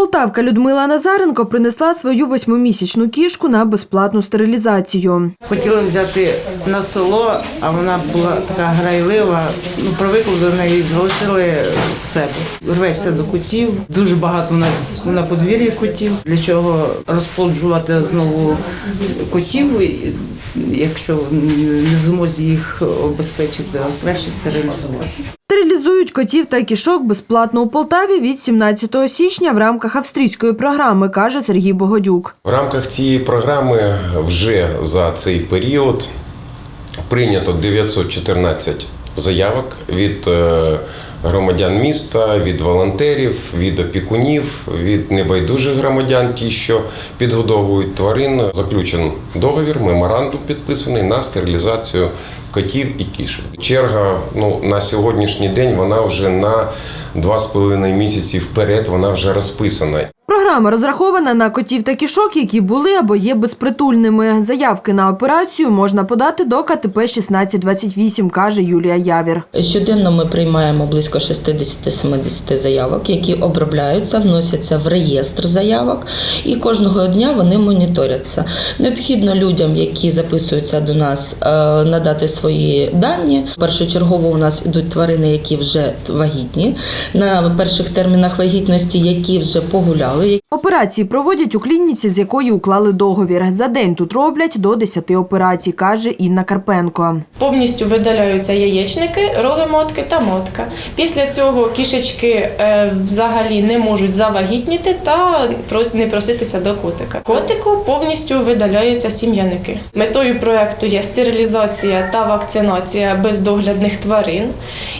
Полтавка Людмила Назаренко принесла свою восьмимісячну кішку на безплатну стерилізацію. Хотіли взяти на село, а вона була така грайлива. Ну, привикли до неї, залишили в себе. Рветься до котів. Дуже багато нас на подвір'ї котів. Для чого розплоджувати знову котів, якщо не в змозі їх обезпечити, а краще стерилізувати. Стерилізують котів та кішок безплатно у Полтаві від 17 січня в рамках австрійської програми, каже Сергій Богодюк. В рамках цієї програми вже за цей період прийнято 914 заявок від е, громадян міста, від волонтерів, від опікунів, від небайдужих громадян, ті, що підгодовують тварин. Заключен договір, меморандум підписаний на стерилізацію котів і кішок. Черга ну, на сьогоднішній день вона вже на 2,5 місяці вперед вона вже розписана. Програма розрахована на котів та кішок, які були або є безпритульними. Заявки на операцію можна подати до КТП 1628, каже Юлія Явір. Щоденно ми приймаємо близько 60-70 заявок, які обробляються, вносяться в реєстр заявок, і кожного дня вони моніторяться. Необхідно людям, які записуються до нас, е, надати свої дані. Першочергово у нас ідуть тварини, які вже вагітні, на перших термінах вагітності, які вже погуляли, Операції проводять у клініці, з якої уклали договір. За день тут роблять до 10 операцій, каже Інна Карпенко. Повністю видаляються яєчники, роги мотки та мотка. Після цього кішечки е, взагалі не можуть завагітніти та не проситися до котика. Котику повністю видаляються сім'яники. Метою проекту є стерилізація та вакцинація бездоглядних тварин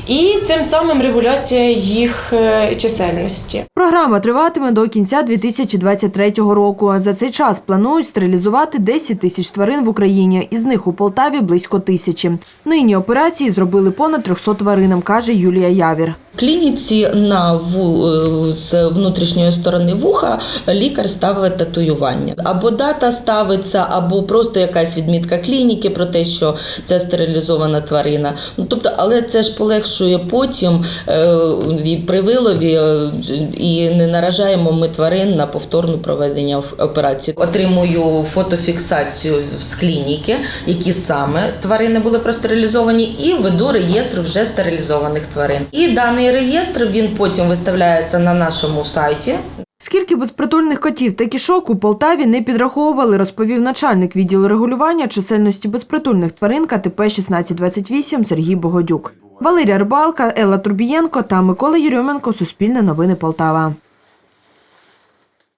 і цим самим регуляція їх е, чисельності. Програма триватиме до кінця 2023 року. За цей час планують стерилізувати 10 тисяч тварин в Україні. Із них у Полтаві близько тисячі. Нині операції зробили понад 300 тваринам, каже Юлія Явір. Клініці на ву е, з внутрішньої сторони вуха лікар ставить татуювання. Або дата ставиться, або просто якась відмітка клініки про те, що це стерилізована тварина. Ну тобто, але це ж полегшує потім е, і при вилові, е, і не наражаємо ми тварин на повторне проведення операції. Отримую фотофіксацію з клініки, які саме тварини були простерилізовані, і веду реєстр вже стерилізованих тварин. І даний реєстр він потім виставляється на нашому сайті. Скільки безпритульних котів та кішок у Полтаві не підраховували, розповів начальник відділу регулювання чисельності безпритульних тварин КТП 1628 Сергій Богодюк. Валерія Рибалка, Елла Турбієнко та Микола Юрьоменко Суспільне новини Полтава.